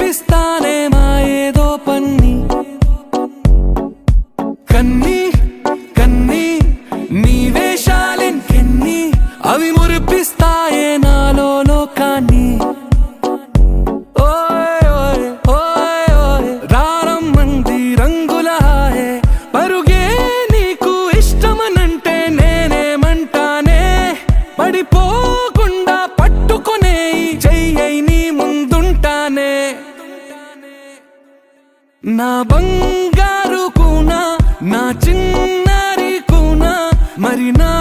నేర్పిస్తానే మా ఏదో పన్ని. కన్ని కన్ని నీ వేషాలింకెన్ని? అవి మురిపిస్తాయే నాలో లోకాన్ని. పడిపోకుండా పట్టుకునే నా బంగారు కూనా నా చిన్నారి కూనా మరి నా